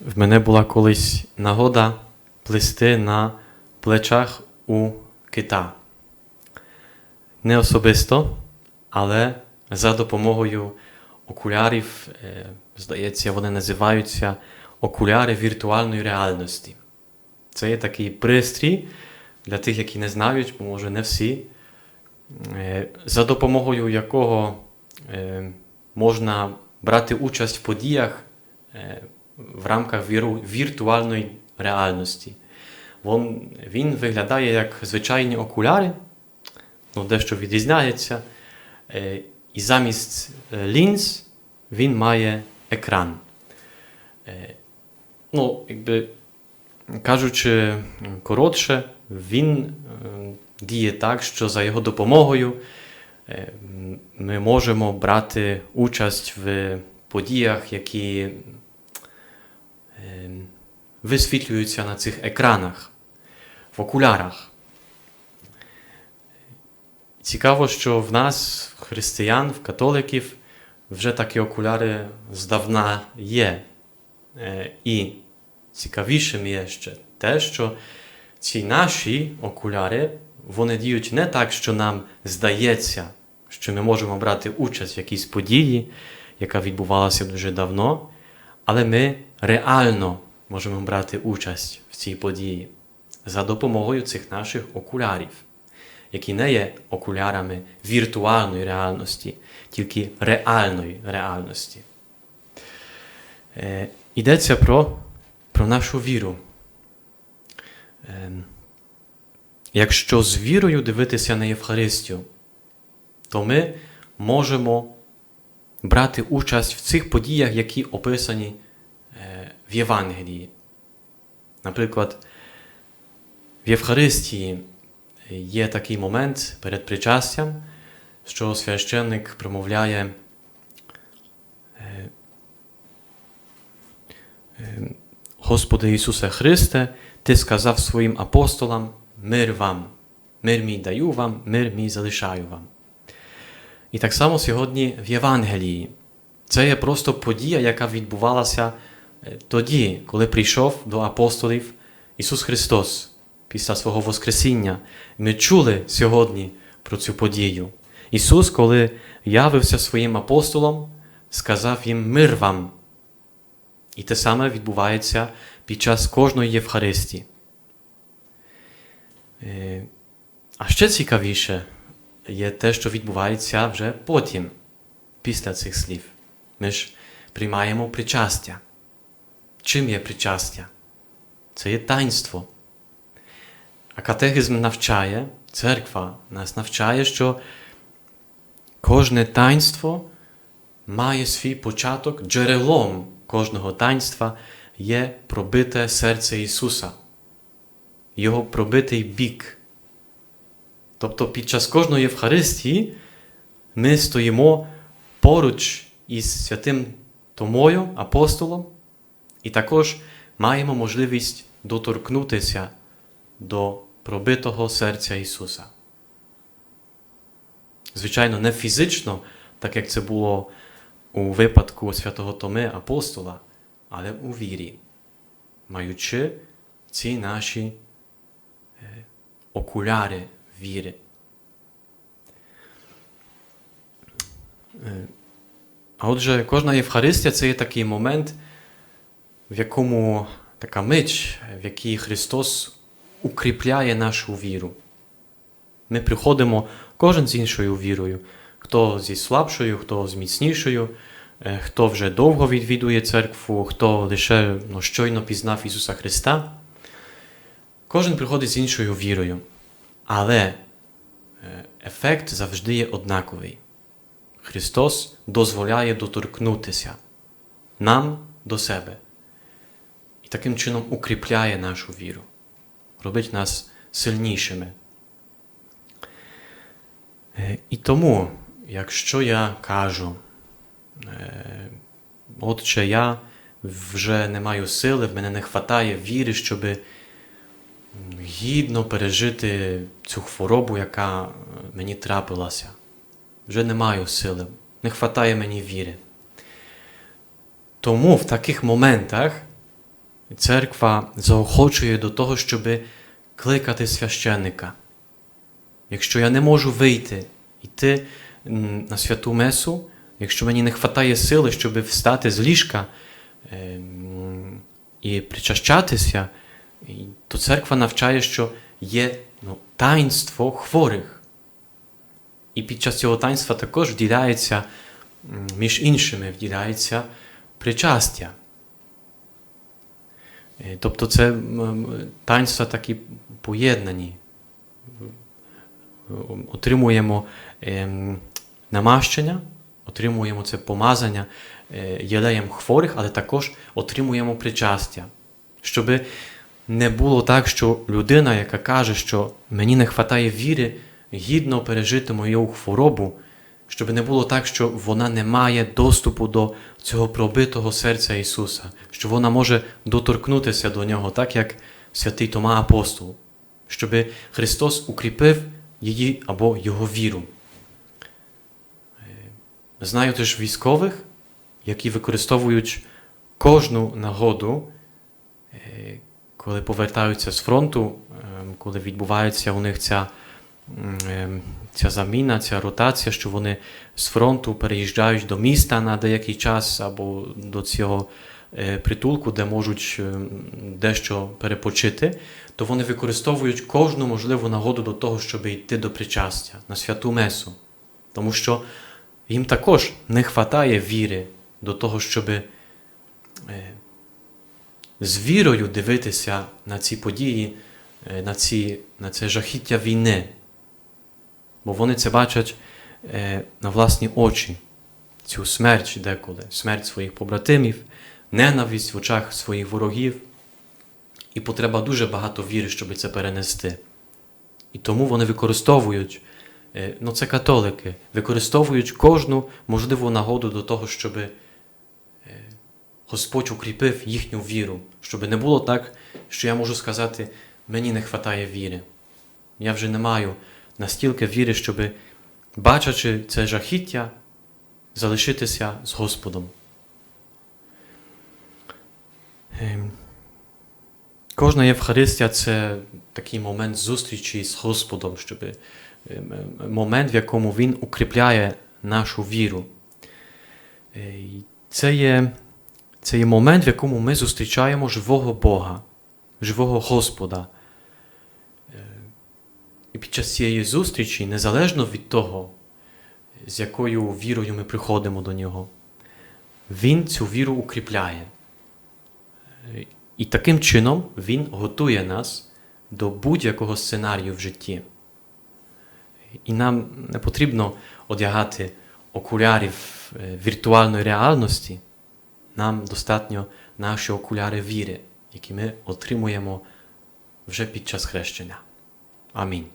В мене була колись нагода плести на плечах у кита. Не особисто, але за допомогою окулярів, е, здається, вони називаються окуляри віртуальної реальності. Це є такий пристрій для тих, які не знають, бо може не всі, е, за допомогою якого е, можна брати участь в подіях в рамках віру, віртуальної реальності. Вон, він виглядає як звичайні окуляри, ну, дещо відрізняється. Е, і замість е, лінз він має екран. Е, ну, якби, кажучи коротше, він діє так, що за його допомогою ми можемо брати участь в подіях, які висвітлюються на цих екранах, в окулярах. Цікаво, що в нас, в християн, в католиків, вже такі окуляри здавна є. Е, І цікавішим є ще те, що ці наші окуляри вони діють не так, що нам здається, що ми можемо брати участь в якійсь події, яка відбувалася дуже давно, але ми реально можемо брати участь в цій події за допомогою цих наших окулярів, які не є окулярами віртуальної реальності, тільки реальної реальності. Е, Йдеться про, про нашу віру. Е, Якщо з вірою дивитися на Євхаристію, то ми можемо брати участь в цих подіях, які описані е, в Євангелії. Наприклад, в Євхаристії є такий момент перед причастям, що священник промовляє е, е, Господи Ісусе Христе, Ти сказав своїм апостолам мир вам, мир мій даю вам, мир мій залишаю вам. І так само сьогодні в Євангелії. Це є просто подія, яка відбувалася е, тоді, коли прийшов до апостолів Ісус Христос після свого Воскресіння. Ми чули сьогодні про цю подію. Ісус, коли явився своїм апостолам, сказав їм мир вам. І те саме відбувається під час кожної Євхаристії. Е, А ще цікавіше є те, що відбувається вже потім, після цих слів. Ми ж приймаємо причастя. Чим є причастя? Це є таїнство. А катехизм навчає, церква нас навчає, що кожне таїнство має свій початок, джерелом кожного таїнства є пробите серце Ісуса, Його пробитий бік. Тобто під час кожної Євхаристії ми стоїмо поруч із святим Томою, апостолом, і також маємо можливість доторкнутися до пробитого серця Ісуса. Звичайно, не фізично, так як це було у випадку святого Томи апостола, але у вірі, маючи ці наші е, окуляри віри. Е, А отже, кожна Євхаристія це є такий момент, в якому така мить, в якій Христос укріпляє нашу віру. Ми приходимо кожен з іншою вірою, хто зі слабшою, хто з міцнішою, е, хто вже довго відвідує церкву, хто лише ну, щойно пізнав Ісуса Христа. Кожен приходить з іншою вірою. Але е, ефект завжди є однаковий. Христос дозволяє доторкнутися нам до себе і таким чином укріпляє нашу віру, робить нас сильнішими. Е, І тому, якщо я кажу, е, отче, я вже не маю сили, в мене не вистачає віри, щоб гідно пережити цю хворобу, яка мені трапилася. Вже не маю сили, не вистачає мені віри. Тому в таких моментах церква заохочує до того, щоб кликати священника. Якщо я не можу вийти, йти на святу месу, якщо мені не вистачає сили, щоб встати з ліжка ем, і причащатися, то церква навчає, що є ну, таїнство хворих. І під час цього таїнства також вділяється, між іншими, вділяється причастя. Е, Тобто це таїнства такі поєднані. Отримуємо ем, намащення, отримуємо це помазання е, єлеєм хворих, але також отримуємо причастя. Щоб не було так, що людина, яка каже, що мені не вистачає віри гідно пережити мою хворобу, щоб не було так, що вона не має доступу до цього пробитого серця Ісуса, що вона може доторкнутися до нього, так як святий Тома апостол, щоб Христос укріпив її або його віру. Е, Знаю теж військових, які використовують кожну нагоду, е, коли повертаються з фронту, ем, коли відбувається у них ця, ем, ця заміна, ця ротація, що вони з фронту переїжджають до міста на деякий час або до цього е, притулку, де можуть ем, дещо перепочити, то вони використовують кожну можливу нагоду до того, щоб йти до причастя на святу месу. Тому що їм також не вистачає віри до того, щоб е, з вірою дивитися на ці події, е, на, ці, на це жахіття війни. Бо вони це бачать е, на власні очі, цю смерть деколи, смерть своїх побратимів, ненависть в очах своїх ворогів. І потреба дуже багато віри, щоб це перенести. І тому вони використовують, е, ну це католики, використовують кожну можливу нагоду до того, щоб е, Господь укріпив їхню віру, щоб не було так, що я можу сказати, мені не вистачає віри. Я вже не маю настільки віри, щоб, бачачи це жахіття, залишитися з Господом. Ем, Кожна Євхаристія це такий момент зустрічі з Господом, щоб ем, ем, момент, в якому Він укріпляє нашу віру. Е, Це є, це є момент, в якому ми зустрічаємо живого Бога, живого Господа. Е, І під час цієї зустрічі, незалежно від того, з якою вірою ми приходимо до Нього, Він цю віру укріпляє. Е, І таким чином Він готує нас до будь-якого сценарію в житті. І нам не потрібно одягати окулярів е, віртуальної реальності. Нам достатньо наші окуляри віри, які ми отримуємо вже під час хрещення. Амінь.